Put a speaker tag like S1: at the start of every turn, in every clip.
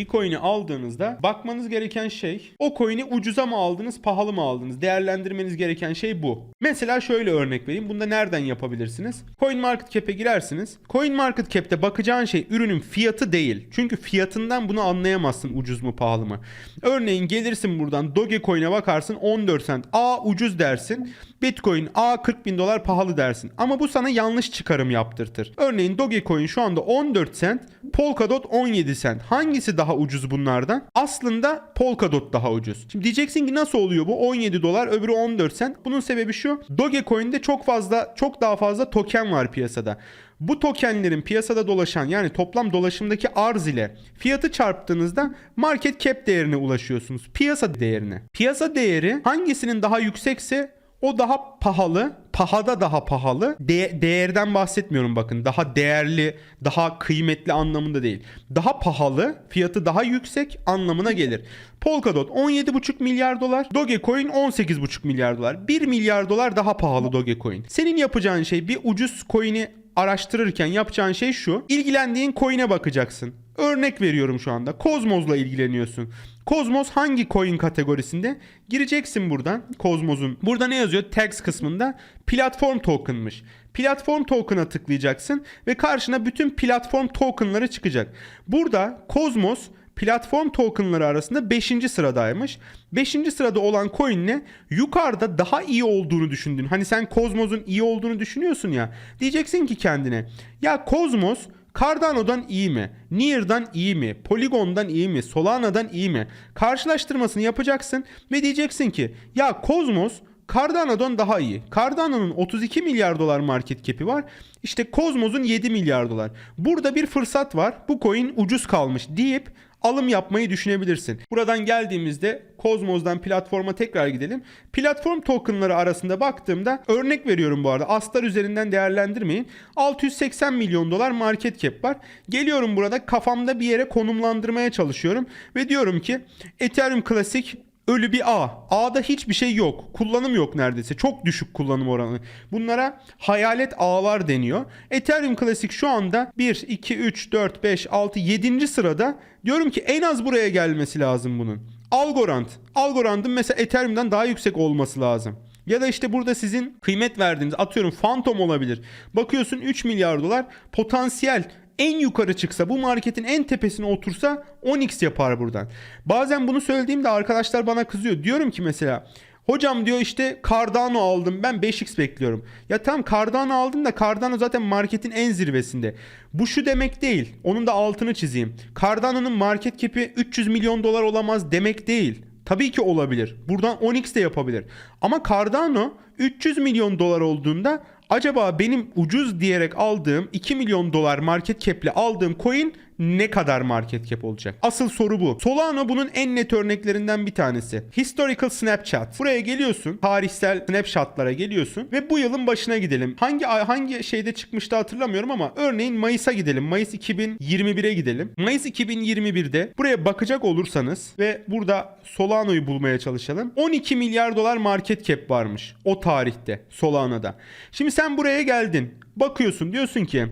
S1: Bir coin'i aldığınızda bakmanız gereken şey o coin'i ucuza mı aldınız pahalı mı aldınız? Değerlendirmeniz gereken şey bu. Mesela şöyle örnek vereyim. Bunu da nereden yapabilirsiniz? CoinMarketCap'e girersiniz. CoinMarketCap'te bakacağın şey ürünün fiyatı değil. Çünkü fiyatından bunu anlayamazsın ucuz mu pahalı mı. Örneğin gelirsin buradan Dogecoin'e bakarsın 14 cent. A ucuz dersin. Bitcoin A 40 bin dolar pahalı dersin. Ama bu sana yanlış çıkarım yaptırtır. Örneğin Dogecoin şu anda 14 cent. Polkadot 17 cent. Hangisi daha ucuz bunlardan? Aslında Polkadot daha ucuz. Şimdi diyeceksin ki nasıl oluyor bu? 17 dolar öbürü 14 cent. Bunun sebebi şu. Dogecoin'de çok fazla çok daha fazla token var piyasada. Bu tokenlerin piyasada dolaşan yani toplam dolaşımdaki arz ile fiyatı çarptığınızda market cap değerine ulaşıyorsunuz. Piyasa değerine. Piyasa değeri hangisinin daha yüksekse o daha pahalı, pahada daha pahalı. De- değerden bahsetmiyorum bakın. Daha değerli, daha kıymetli anlamında değil. Daha pahalı, fiyatı daha yüksek anlamına gelir. Polkadot 17,5 milyar dolar, Dogecoin 18,5 milyar dolar. 1 milyar dolar daha pahalı Dogecoin. Senin yapacağın şey bir ucuz coin'i araştırırken yapacağın şey şu. İlgilendiğin coin'e bakacaksın. Örnek veriyorum şu anda. Kozmos'la ilgileniyorsun. Kozmos hangi coin kategorisinde? Gireceksin buradan Kozmos'un. Burada ne yazıyor? Tags kısmında platform token'mış. Platform token'a tıklayacaksın ve karşına bütün platform token'ları çıkacak. Burada Kozmos platform tokenları arasında 5. sıradaymış. 5. sırada olan coin'le yukarıda daha iyi olduğunu düşündün. Hani sen Cosmos'un iyi olduğunu düşünüyorsun ya. Diyeceksin ki kendine ya Cosmos Cardano'dan iyi mi? Near'dan iyi mi? Polygon'dan iyi mi? Solana'dan iyi mi? Karşılaştırmasını yapacaksın ve diyeceksin ki ya Cosmos Cardano'dan daha iyi. Cardano'nun 32 milyar dolar market cap'i var. İşte Cosmos'un 7 milyar dolar. Burada bir fırsat var. Bu coin ucuz kalmış deyip alım yapmayı düşünebilirsin. Buradan geldiğimizde Cosmos'dan platforma tekrar gidelim. Platform tokenları arasında baktığımda örnek veriyorum bu arada. Astar üzerinden değerlendirmeyin. 680 milyon dolar market cap var. Geliyorum burada kafamda bir yere konumlandırmaya çalışıyorum ve diyorum ki Ethereum Classic Ölü bir ağ. Ağda hiçbir şey yok. Kullanım yok neredeyse. Çok düşük kullanım oranı. Bunlara hayalet ağlar deniyor. Ethereum Classic şu anda 1, 2, 3, 4, 5, 6, 7. sırada. Diyorum ki en az buraya gelmesi lazım bunun. Algorand. Algorand'ın mesela Ethereum'dan daha yüksek olması lazım. Ya da işte burada sizin kıymet verdiğiniz atıyorum Phantom olabilir. Bakıyorsun 3 milyar dolar potansiyel en yukarı çıksa bu marketin en tepesine otursa 10x yapar buradan. Bazen bunu söylediğimde arkadaşlar bana kızıyor. Diyorum ki mesela Hocam diyor işte Cardano aldım ben 5x bekliyorum. Ya tamam Cardano aldın da Cardano zaten marketin en zirvesinde. Bu şu demek değil. Onun da altını çizeyim. Cardano'nun market cap'i 300 milyon dolar olamaz demek değil. Tabii ki olabilir. Buradan 10x de yapabilir. Ama Cardano 300 milyon dolar olduğunda acaba benim ucuz diyerek aldığım 2 milyon dolar market cap'le aldığım coin ne kadar market cap olacak? Asıl soru bu. Solano bunun en net örneklerinden bir tanesi. Historical Snapchat. Buraya geliyorsun. Tarihsel snapshotlara geliyorsun ve bu yılın başına gidelim. Hangi hangi şeyde çıkmıştı hatırlamıyorum ama örneğin Mayıs'a gidelim. Mayıs 2021'e gidelim. Mayıs 2021'de buraya bakacak olursanız ve burada Solano'yu bulmaya çalışalım. 12 milyar dolar market cap varmış o tarihte Solano'da. Şimdi sen buraya geldin. Bakıyorsun diyorsun ki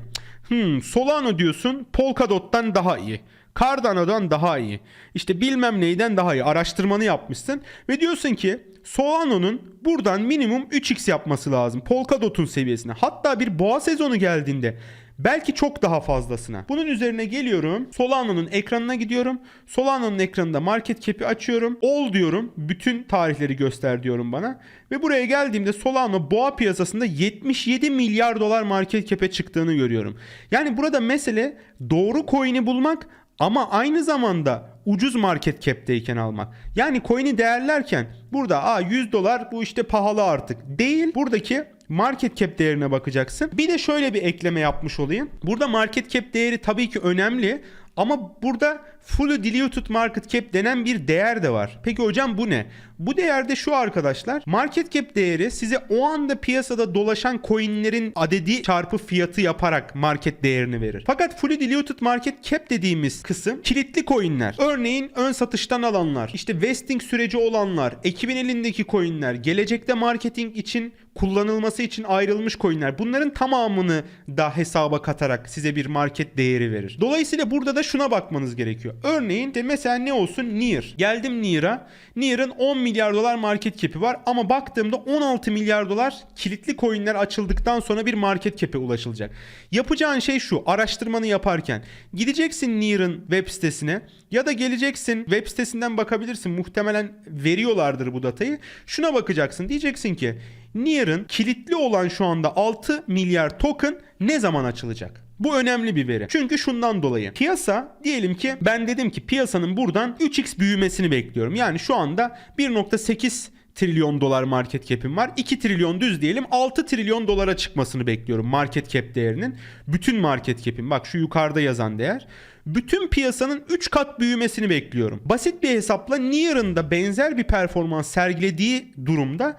S1: Hmm, Solano diyorsun Polkadot'tan daha iyi. Cardano'dan daha iyi. İşte bilmem neyden daha iyi. Araştırmanı yapmışsın. Ve diyorsun ki Solano'nun buradan minimum 3x yapması lazım. Polkadot'un seviyesine. Hatta bir boğa sezonu geldiğinde Belki çok daha fazlasına. Bunun üzerine geliyorum. Solano'nun ekranına gidiyorum. Solano'nun ekranında market cap'i açıyorum. All diyorum. Bütün tarihleri göster diyorum bana. Ve buraya geldiğimde Solano boğa piyasasında 77 milyar dolar market cap'e çıktığını görüyorum. Yani burada mesele doğru coin'i bulmak ama aynı zamanda ucuz market cap'teyken almak. Yani coin'i değerlerken burada Aa, 100 dolar bu işte pahalı artık. Değil. Buradaki market cap değerine bakacaksın. Bir de şöyle bir ekleme yapmış olayım. Burada market cap değeri tabii ki önemli ama burada fully diluted market cap denen bir değer de var. Peki hocam bu ne? Bu değerde şu arkadaşlar. Market cap değeri size o anda piyasada dolaşan coinlerin adedi çarpı fiyatı yaparak market değerini verir. Fakat fully diluted market cap dediğimiz kısım kilitli coinler. Örneğin ön satıştan alanlar, işte vesting süreci olanlar, ekibin elindeki coinler, gelecekte marketing için kullanılması için ayrılmış coinler. Bunların tamamını da hesaba katarak size bir market değeri verir. Dolayısıyla burada da şuna bakmanız gerekiyor. Örneğin de mesela ne olsun? Near. Geldim Near'a. Near'ın 10 milyar dolar market cap'i var ama baktığımda 16 milyar dolar kilitli coinler açıldıktan sonra bir market cap'e ulaşılacak. Yapacağın şey şu. Araştırmanı yaparken gideceksin Near'ın web sitesine ya da geleceksin web sitesinden bakabilirsin. Muhtemelen veriyorlardır bu datayı. Şuna bakacaksın. Diyeceksin ki Near'ın kilitli olan şu anda 6 milyar token ne zaman açılacak? Bu önemli bir veri. Çünkü şundan dolayı. Piyasa diyelim ki ben dedim ki piyasanın buradan 3x büyümesini bekliyorum. Yani şu anda 1.8 trilyon dolar market cap'im var. 2 trilyon düz diyelim 6 trilyon dolara çıkmasını bekliyorum market cap değerinin. Bütün market cap'im bak şu yukarıda yazan değer. Bütün piyasanın 3 kat büyümesini bekliyorum. Basit bir hesapla Near'ın da benzer bir performans sergilediği durumda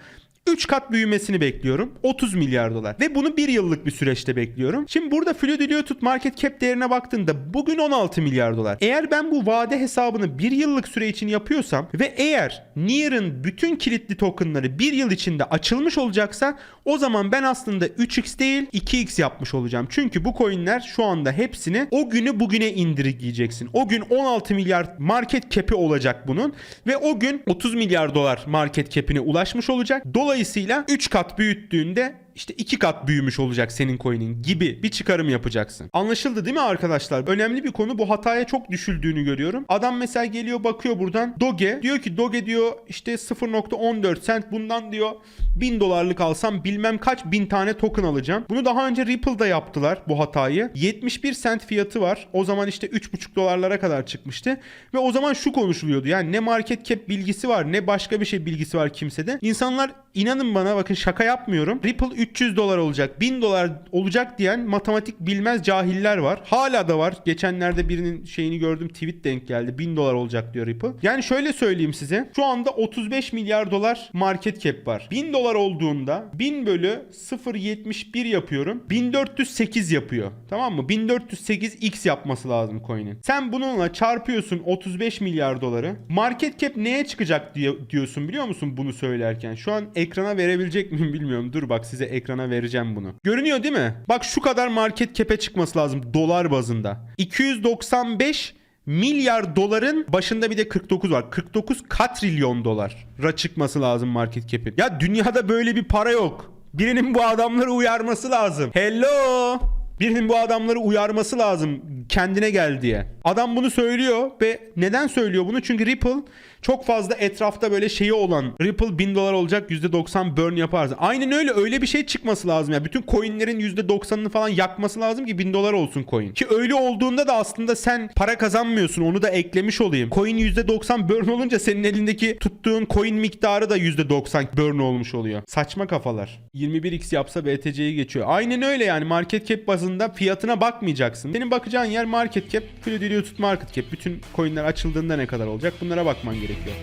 S1: 3 kat büyümesini bekliyorum. 30 milyar dolar. Ve bunu bir yıllık bir süreçte bekliyorum. Şimdi burada Fludiliotud market cap değerine baktığında bugün 16 milyar dolar. Eğer ben bu vade hesabını bir yıllık süre için yapıyorsam ve eğer Near'ın bütün kilitli tokenları bir yıl içinde açılmış olacaksa o zaman ben aslında 3x değil 2x yapmış olacağım. Çünkü bu coinler şu anda hepsini o günü bugüne indirgeyeceksin. O gün 16 milyar market cap'i olacak bunun ve o gün 30 milyar dolar market cap'ine ulaşmış olacak. Dolayısıyla 3 kat büyüttüğünde işte 2 kat büyümüş olacak senin coin'in gibi bir çıkarım yapacaksın. Anlaşıldı değil mi arkadaşlar? Önemli bir konu bu hataya çok düşüldüğünü görüyorum. Adam mesela geliyor bakıyor buradan Doge diyor ki Doge diyor işte 0.14 cent bundan diyor 1000 dolarlık alsam bilmem kaç bin tane token alacağım. Bunu daha önce Ripple'da yaptılar bu hatayı. 71 cent fiyatı var. O zaman işte 3.5 dolarlara kadar çıkmıştı. Ve o zaman şu konuşuluyordu. Yani ne market cap bilgisi var ne başka bir şey bilgisi var kimsede. İnsanlar inanın bana bakın şaka yapmıyorum. Ripple 300 dolar olacak 1000 dolar olacak diyen matematik bilmez cahiller var. Hala da var. Geçenlerde birinin şeyini gördüm tweet denk geldi. 1000 dolar olacak diyor Ripple. Yani şöyle söyleyeyim size. Şu anda 35 milyar dolar market cap var. 1000 dolar olduğunda 1000 bölü 0.71 yapıyorum. 1408 yapıyor. Tamam mı? 1408 x yapması lazım coin'in. Sen bununla çarpıyorsun 35 milyar doları. Market cap neye çıkacak diyorsun biliyor musun bunu söylerken? Şu an ekrana verebilecek miyim bilmiyorum. Dur bak size ekrana vereceğim bunu. Görünüyor değil mi? Bak şu kadar market cap'e çıkması lazım dolar bazında. 295 milyar doların başında bir de 49 var. 49 katrilyon dolara çıkması lazım market cap'in. Ya dünyada böyle bir para yok. Birinin bu adamları uyarması lazım. Hello. Birinin bu adamları uyarması lazım kendine gel diye. Adam bunu söylüyor ve neden söylüyor bunu? Çünkü Ripple çok fazla etrafta böyle şeyi olan Ripple 1000 dolar olacak %90 burn yaparsın. Aynen öyle öyle bir şey çıkması lazım. ya. bütün coinlerin %90'ını falan yakması lazım ki 1000 dolar olsun coin. Ki öyle olduğunda da aslında sen para kazanmıyorsun onu da eklemiş olayım. Coin %90 burn olunca senin elindeki tuttuğun coin miktarı da %90 burn olmuş oluyor. Saçma kafalar. 21x yapsa BTC'yi geçiyor. Aynen öyle yani market cap bazında fiyatına bakmayacaksın. Senin bakacağın yer market cap, Fidelity market cap. Bütün coinler açıldığında ne kadar olacak bunlara bakman gerekiyor.